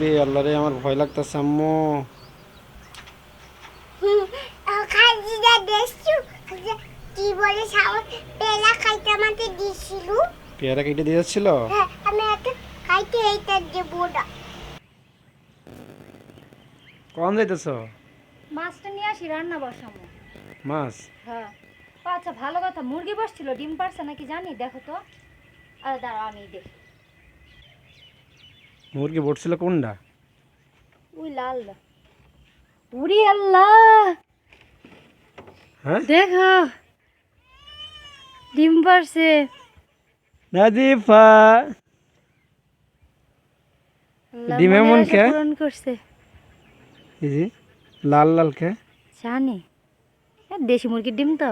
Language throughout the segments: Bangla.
রে আল্লাহ রে আমার ভয় লাগতেছে আম্মু। খাইছিটা দেখছু কি বলে সাউন্ড পেলা খাইতে আমাকে দিছিল পেয়ারা কেটে দিয়ে যাচ্ছিল? হ্যাঁ আমি একটা খাইতে এইটা দেবো না কখন যাইতেছ? মাছটা নিয়ে আসি রান্না বসামো। মাছ? হ্যাঁ। আচ্ছা ভালো কথা মুরগি বসছিল ডিম পারছে নাকি জানি দেখো তো। আরে দাঁড়াও আমি দেখি। মুরগি বটছিল কোনটা? ওই লাল উড়ি আল্লাহ! হ্যাঁ? দেখো। ডিম পারছে। নাজিফা! ডিম এমন কে? পূরণ করছে। এই যে লাল লাল কে? জানি। দেশি মুরগির ডিম তো।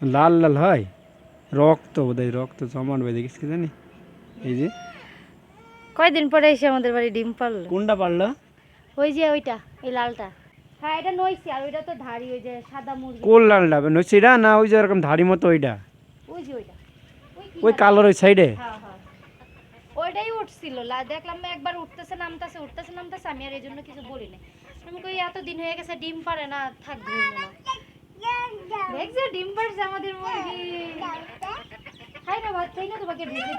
লাল লাল হয়? রক্ত বোধহয় রক্ত জমাট বেঁধে গেছে জানি? এই যে কয়দিন পরে এসে আমাদের বাড়ি ডিম পারল? কোনটা পারল? ওই যে ওইটা এই লালটা। হ্যাঁ এটা নইছে আর ওইটা তো ধারি ওই যে সাদা মুরগি। কোন লালটা? নচিরা না ওই যে এরকম ধাড়ি মতো ওইটা? ওই যে ওইটা। ওই? কালোর ওই সাইডে হ্যাঁ হ্যাঁ। ওইটাই উঠছিল। লা- দেখলাম একবার উঠতেছে নামতেছে উঠতেছে নামতেছে আমি আর এই জন্য কিছু বলি না আমি কই এত দিন হয়ে গেছে ডিম পারে না থাক না। দেখছ ডিম পারছে আমাদের মুরগি। খাই না বাচ্চাই না তোমাকে ঢেকে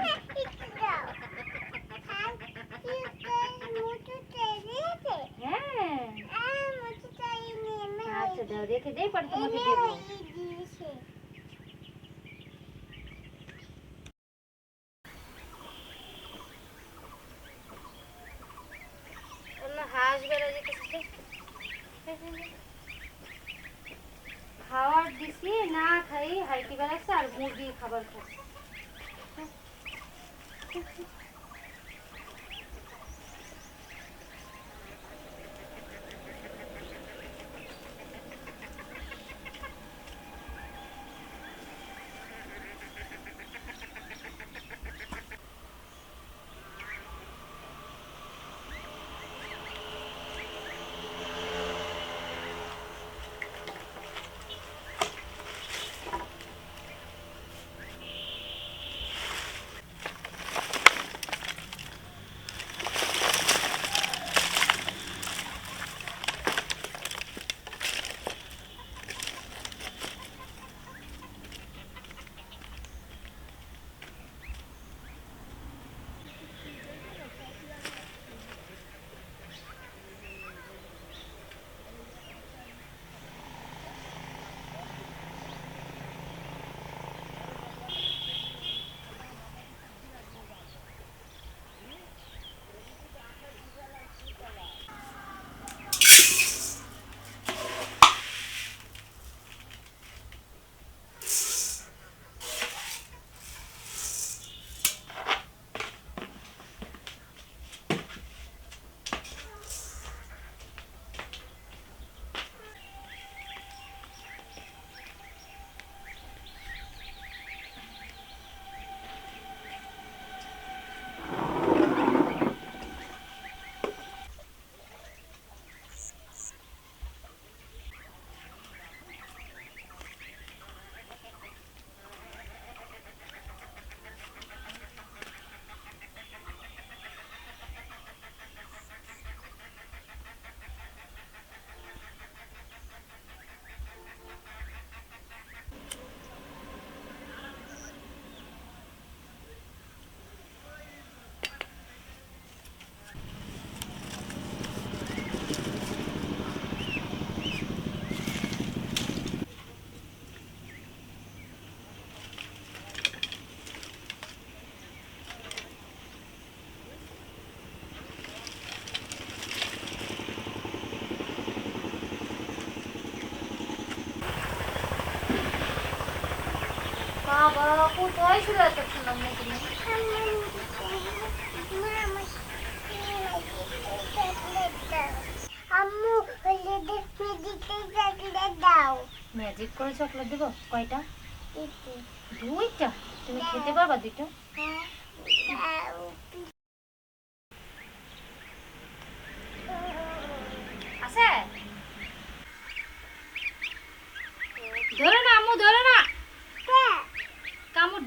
আচ্ছা দাও রেখে দেই আম্মু হলে দেখতে দিতে থাকলে দাও। ম্যাজিক করে চকলেট দেবো? কয়টা? দুইটা। তুমি খেতে পারবা দুইটা? হ্যাঁ দাও। আছে ধরে না আম্মু ধরে না হ্যাঁ, কামড়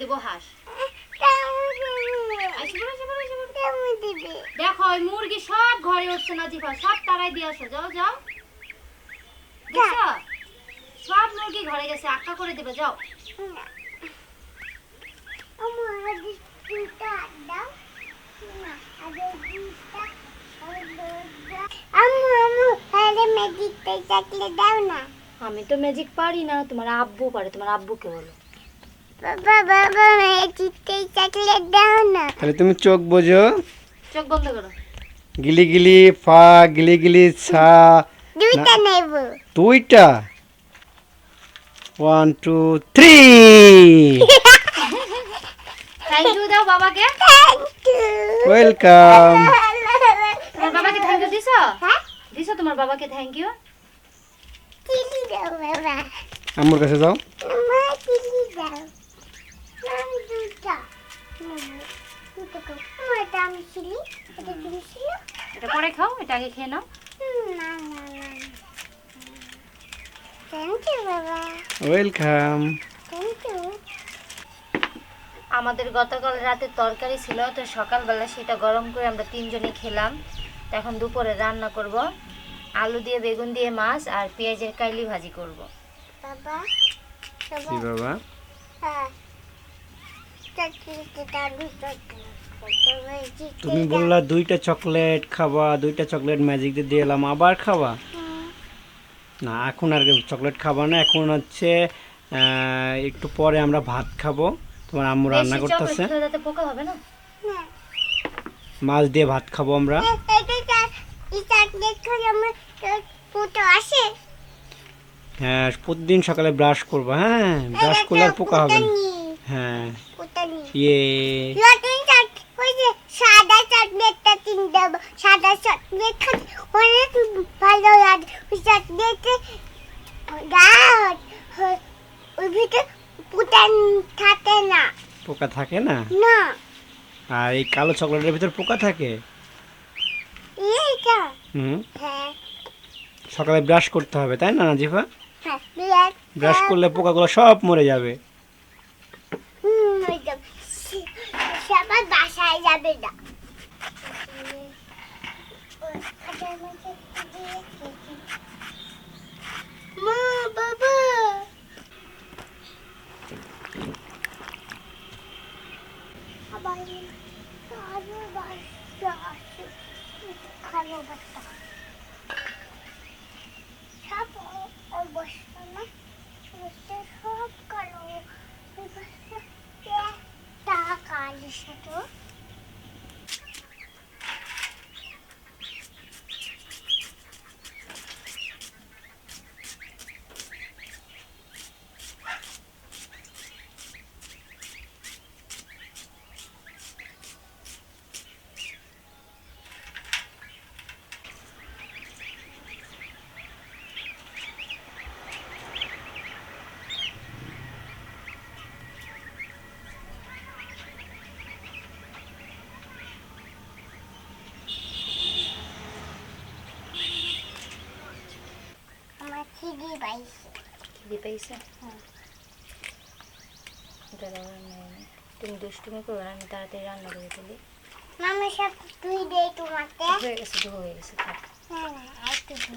দেবো দেখো ওই মুরগি সব ঘরে উঠছে না জিফা সব তারাই দিয়ে আসো। যাও যাও। সব মুরগি ঘরে গেছে আক্কা করে দিবে যাও। আমি তো ম্যাজিক পারি না তোমার আব্বু পারে তোমার আব্বুকে বলো। বাবা বাবা ম্যাজিকটা চাকলে দাও না। তাহলে তুমি চোখ বোঝো। চোখ বন্ধ করো। গিলি গিলি ফা গিলি গিলি ছা। দুইটা নেব। দুইটা। One two three thank you দাও বাবাকে। থ্যাংক ইউ ওয়েলকাম তোমার বাবাকে থ্যাংক ইউ দিছো? হ্যাঁ? দিছো তোমার বাবাকে থ্যাংক ইউ চিলি দাও বাবা। আমার কাছে যাও। দাও। চিলি এটা তুমি ছিল এটা পরে খাও এটা আগে খেয়ে নাও। না না না থ্যাংক ইউ বাবা। ওয়েলকাম থ্যাংক ইউ আমাদের গতকাল রাতে তরকারি ছিল তো সকালবেলা সেটা গরম করে আমরা তিনজনে খেলাম। তো এখন দুপুরে রান্না করব। আলু দিয়ে বেগুন দিয়ে মাছ আর পেঁয়াজের কাইলি ভাজি করব। বাবা বাবা? হ্যাঁ। তুমি বললা দুইটা চকলেট খাবা দুইটা চকলেট ম্যাজিক দিয়ে দিয়ে এলাম আবার খাবা? না এখন আর চকলেট খাবা না এখন হচ্ছে একটু পরে আমরা ভাত খাব। তোমার আম্মু রান্না করতেছে। মাছ দিয়ে ভাত খাব আমরা। আসে। হ্যাঁ প্রতিদিন সকালে ব্রাশ করব হ্যাঁ ব্রাশ করলে আর পোকা হবে না। হ্যাঁ। ইয়ে। ওই যে সাদা চকলেটটা কিনে দেবো। সাদা চকলেট খাতে অনেক ভালো লাগে। ওই চকলেটে গাছ ওই ভিতরে পুটান থাকে না। পোকা থাকে না? না। আর এই কালো চকলেটের ভিতর পোকা থাকে? এইটা? হুম। হ্যাঁ। সকালে ব্রাশ করতে হবে তাই না নাজিফা? হ্যাঁ ব্রাশ করলে পোকাগুলো সব মরে যাবে হুম ওই তো সবাই বাসায় যাবে না। বাচ্চা সব অবস্থা না কালো বাচ্চা একটা কালো সাথে আমার খিদি পাইছে খিদে পেয়েছে? এটা রান্না নেই না। তুমি দুষ্টুমি না আমি তাড়াতাড়ি রান্না করে ফেলি। মামা সব তুই দে তোমাকে। হয়ে গেছে হয়ে গেছে না না একটু দে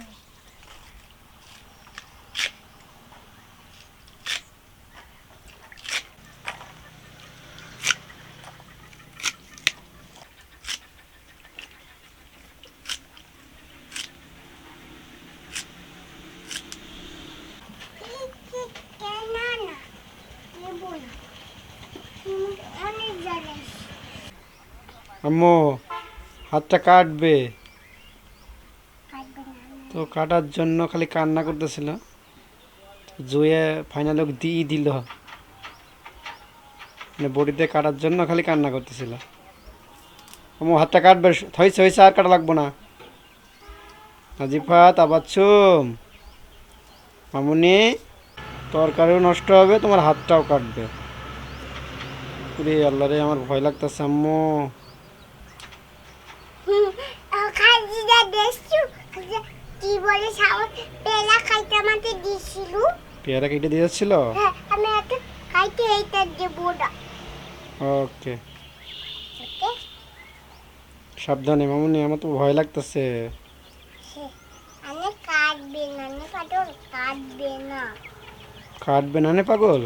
অনেক জানিস আম্মু হাতটা কাটবে। তো কাটার জন্য খালি কান্না করতেছিল। জুয়ে ফাইনাল দিয়ে দিল। মানে বডিতে কাটার জন্য খালি কান্না করতেছিল। আম্মু হাতটা কাটবে। হয়েছে হয়েছে আর কাটা লাগবো না। নাজিফা তাবাচ্ছুম মামুনি তরকারিও নষ্ট হবে তোমার হাতটাও কাটবে। রে আল্লাহ রে আমার ভয় লাগতেছে আম্মু খাজিটা দেখছু কি বলে সাউন্ড পেলা খাইতে আমাকে দিছিল পেয়ারা কেটে দিয়ে যাচ্ছিল? হ্যাঁ আমি একটা এইটা দেবো না ওকে। ওকে। সাবধানে মামুনি আমার তো ভয় লাগতেছে। আমি কাটবে না আমি পাটল কাটবে না। কাটবে না নে পাগল?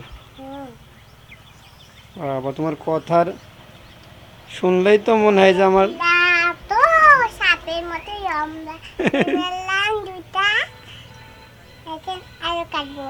আবার তোমার কথার শুনলেই তো মনে হয় যে আমার না তো সাপের মতো আরও কাটবো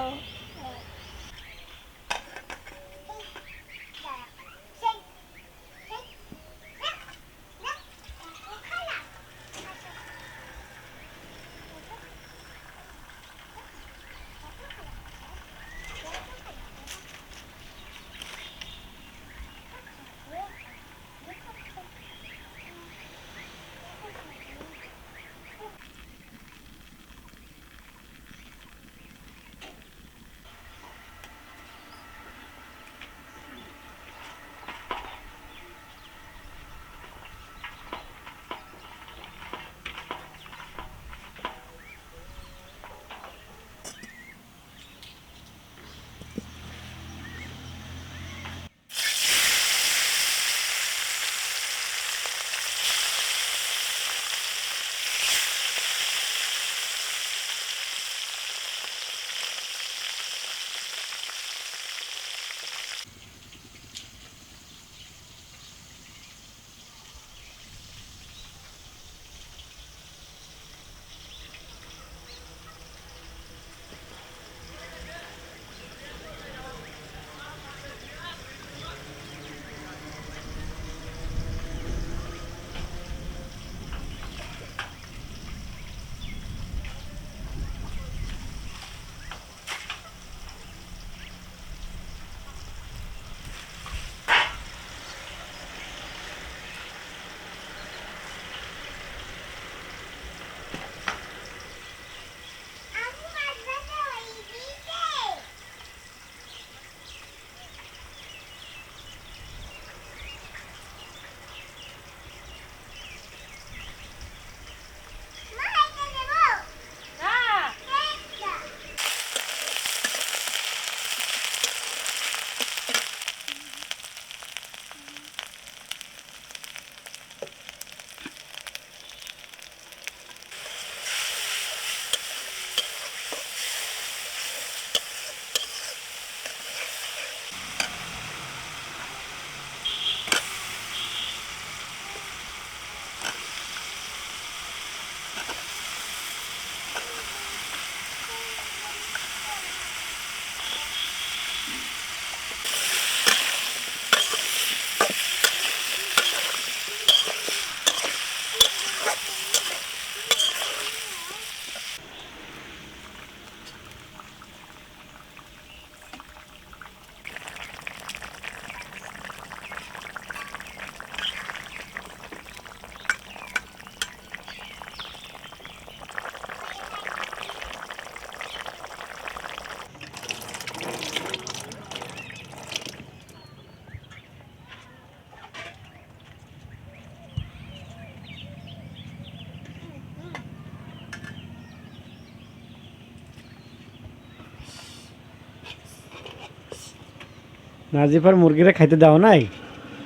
নাজিফার মুরগিরা খাইতে দাও নাই?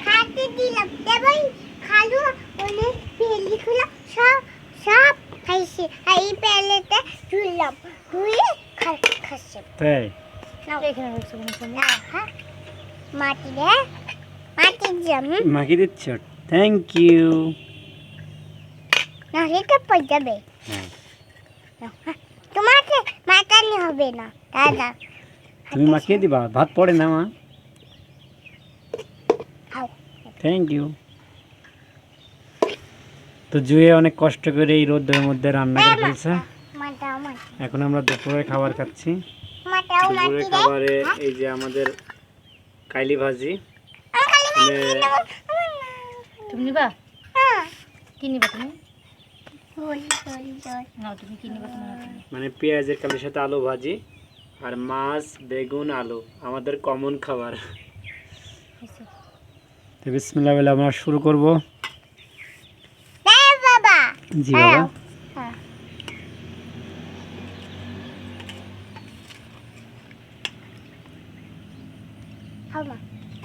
হাতে দিলাম। এবার খালু ওনে পেলি খুলা সব সব খাইছে। আর এই পেলেতে ধুলাম ধুয়ে খাচ্ছে। তাই? এখানে রাখছো কোনো সময় হ্যাঁ। মাটি দে। মাটি জম মাকে দিচ্ছ? থ্যাংক ইউ নাহলে তো পড়ে যাবে। হ্যাঁ। হ্যাঁ। তোমাকে মাতানি হবে না। দাদা। তুমি মাখিয়ে দিবা। ভাত পড়ে না মা খাও থ্যাংক ইউ তো জুয়ে অনেক কষ্ট করে এই রোদের মধ্যে রান্না করে ফেলছে এখন আমরা দুপুরে খাবার খাচ্ছি মাটাও দুপুরে খাবারে এই যে আমাদের কাইলি ভাজি মানে। তুমি নিবা কি নিবা তুমি। মানে পেঁয়াজের কালির সাথে আলু ভাজি আর মাছ বেগুন আলু আমাদের কমন খাবার? তো বিসমিল্লাহ বলে আমরা শুরু করব। বাবা। জি বাবা। হ্যাঁ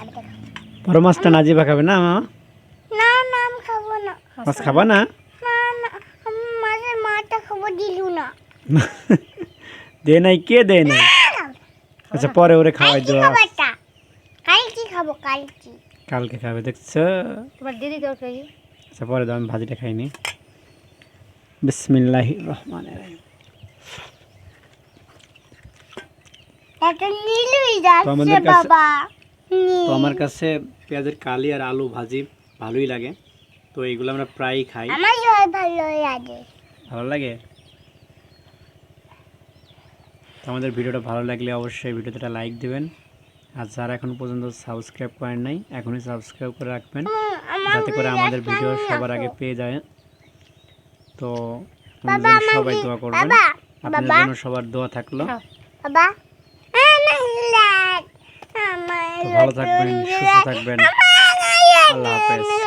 আমি বড় মাছটা নাজিবা খাবে না মা? না না আমি খাব না। মাছ খাবা না? না না আমি মাছের মাথা খাব দিলু না। দে নাই কে দে নাই? আচ্ছা পরে ওরে খাওয়াই এটা কালকে খাব কালকে। কালকে খাবে দেখছ? আচ্ছা পরে দাও আমি ভাজিটা খাইনি। বিসমিল্লাহ রহমান তো আমার কাছে পেঁয়াজের কালি আর আলু ভাজি ভালোই লাগে। তো এইগুলো আমরা প্রায়ই খাই। ভালো লাগে? আমাদের ভিডিওটা ভালো লাগলে অবশ্যই ভিডিওতে একটা লাইক দিবেন। আর যারা এখন পর্যন্ত সাবস্ক্রাইব করেন নাই এখনই সাবস্ক্রাইব করে রাখবেন। যাতে করে আমাদের ভিডিও সবার আগে পেয়ে যায়। তো সবাই দোয়া করবেন। আপনার জন্য সবার দোয়া থাকল। তো ভালো থাকবেন সুস্থ থাকবেন। আল্লাহ হাফেজ।